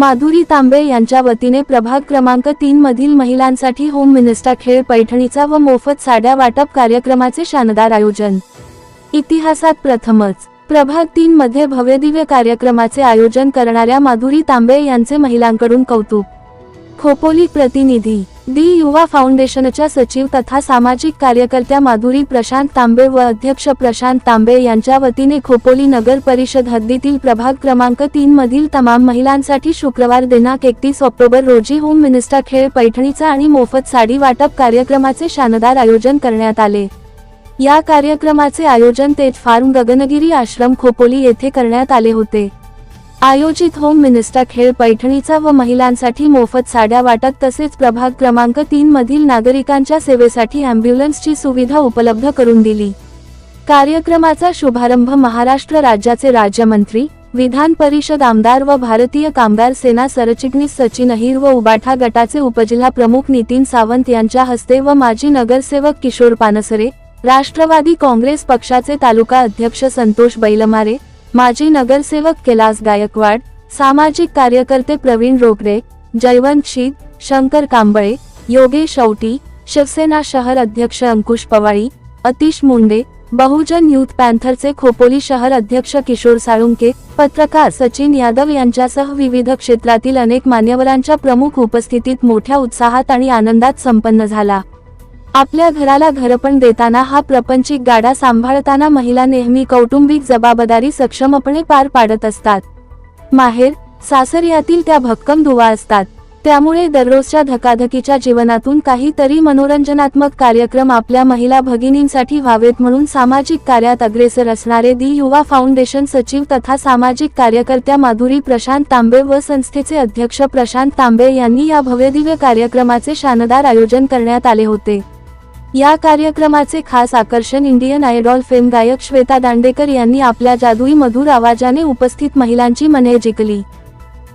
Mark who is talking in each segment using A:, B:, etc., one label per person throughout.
A: माधुरी तांबे यांच्या वतीने प्रभाग क्रमांक तीन मधील महिलांसाठी होम मिनिस्टर खेळ पैठणीचा व मोफत साड्या वाटप कार्यक्रमाचे शानदार आयोजन. इतिहासात प्रथमच प्रभाग तीन मध्ये भव्यदिव्य कार्यक्रमाचे आयोजन करणाऱ्या माधुरी तांबे यांचे महिलांकडून कौतुक. खोपोली प्रतिनिधी दी युवा फाउंडेशनच्या सचिव तथा सामाजिक कार्यकर्त्या माधुरी प्रशांत तांबे व अध्यक्ष प्रशांत तांबे यांच्या वतीने खोपोली नगर परिषद हद्दीतील प्रभाग क्रमांक तीन मधील तमाम महिलांसाठी शुक्रवार दिनांक एकतीस ऑक्टोबर रोजी होम मिनिस्टर खेळ पैठणीचा आणि मोफत साडी वाटप कार्यक्रमाचे शानदार आयोजन करण्यात आले. या कार्यक्रमाचे आयोजन तेज फार्म गगनगिरी आश्रम खोपोली येथे करण्यात आले होते. आयोजित होम मिनिस्टर खेळ पैठणीचा व महिलांसाठी मोफत साड्या वाटप तसेच प्रभाग क्रमांक तीन मधील नागरिकांच्या सेवेसाठी अँब्युलन्सची सुविधा उपलब्ध करून दिली. कार्यक्रमाचा शुभारंभ महाराष्ट्र राज्याचे राज्यमंत्री विधान परिषद आमदार व भारतीय कामगार सेना सरचिटणीस सचिन अहिर व उबाठा गटाचे उपजिल्हा प्रमुख नितीन सावंत यांच्या हस्ते व माजी नगरसेवक किशोर पानसरे राष्ट्रवादी काँग्रेस पक्षाचे तालुका अध्यक्ष संतोष बैलमारे माजी नगरसेवक कैलास गायकवाड सामाजिक कार्यकर्ते प्रवीण रोकडे जयवंत शीद शंकर कांबळे योगेश औटी शिवसेना शहर अध्यक्ष अंकुश पवाळी अतिश मुंडे बहुजन युथ पॅन्थरचे खोपोली शहर अध्यक्ष किशोर साळुंके पत्रकार सचिन यादव यांच्यासह विविध क्षेत्रातील अनेक मान्यवरांच्या प्रमुख उपस्थितीत मोठ्या उत्साहात आणि आनंदात संपन्न झाला. आपल्या घराला घरपण देताना हा प्रपंचिक गाडा सांभाळताना महिला नेहमी कौटुंबिक जबाबदारी सक्षमपणे पार पाडत असतात. माहेर सासर यातील त्या भक्कम दुवा असतात. त्यामुळे दररोजच्या धकाधकीच्या जीवनातून काहीतरी मनोरंजनात्मक कार्यक्रम आपल्या महिला भगिनींसाठी व्हावेत म्हणून सामाजिक कार्यात अग्रेसर असणारे दी युवा फाउंडेशन सचिव तथा सामाजिक कार्यकर्त्या माधुरी प्रशांत तांबे व संस्थेचे अध्यक्ष प्रशांत तांबे यांनी या भव्यदिव्य कार्यक्रमाचे शानदार आयोजन करण्यात आले होते. या कार्यक्रमाचे खास आकर्षण इंडियन आयडॉल फेम गायक श्वेता दांडेकर यांनी आपल्या जादुई मधुर आवाजाने उपस्थित महिलांची मने जिंकली.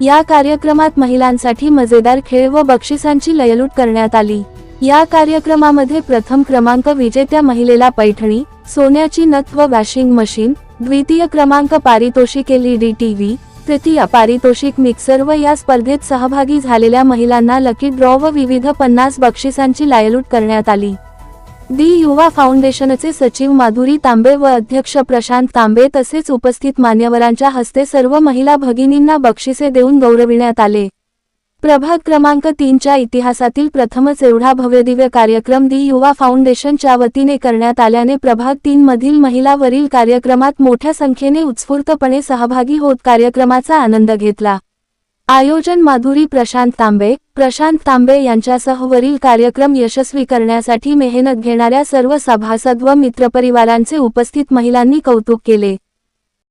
A: या कार्यक्रमात महिलांसाठी मजेदार खेळ व बक्षिसांची लयलूट करण्यात आली. या कार्यक्रमामध्ये प्रथम क्रमांक विजेत्या महिलेला पैठणी सोन्याची नथ व वॉशिंग मशीन द्वितीय क्रमांक पारितोषिक L E D T TV तृतीय पारितोषिक मिक्सर व या स्पर्धेत सहभागी झालेल्या महिलांना लकी ड्रॉ व विविध पन्नास बक्षिसांची लायलूट करण्यात आली. दी युवा फाउंडेशनचे सचिव माधुरी तांबे व अध्यक्ष प्रशांत तांबे तसेच उपस्थित मान्यवरांच्या हस्ते सर्व महिला भगिनींना बक्षिसे देऊन गौरविण्यात आले. प्रभाग क्रमांक तीनच्या इतिहासातील प्रथमच एवढा भव्यदिव्य कार्यक्रम दी युवा फाउंडेशनच्या वतीने करण्यात आल्याने प्रभाग तीनमधील महिलावरील कार्यक्रमात मोठ्या संख्येने उत्स्फूर्तपणे सहभागी होत कार्यक्रमाचा आनंद घेतला. आयोजन माधुरी प्रशांत तांबे प्रशांत तांबे यांच्यासह वरील कार्यक्रम यशस्वी करण्यासाठी मेहनत घेणाऱ्या सर्व सभासद व मित्रपरिवारांचे उपस्थित महिलांनी कौतुक केले.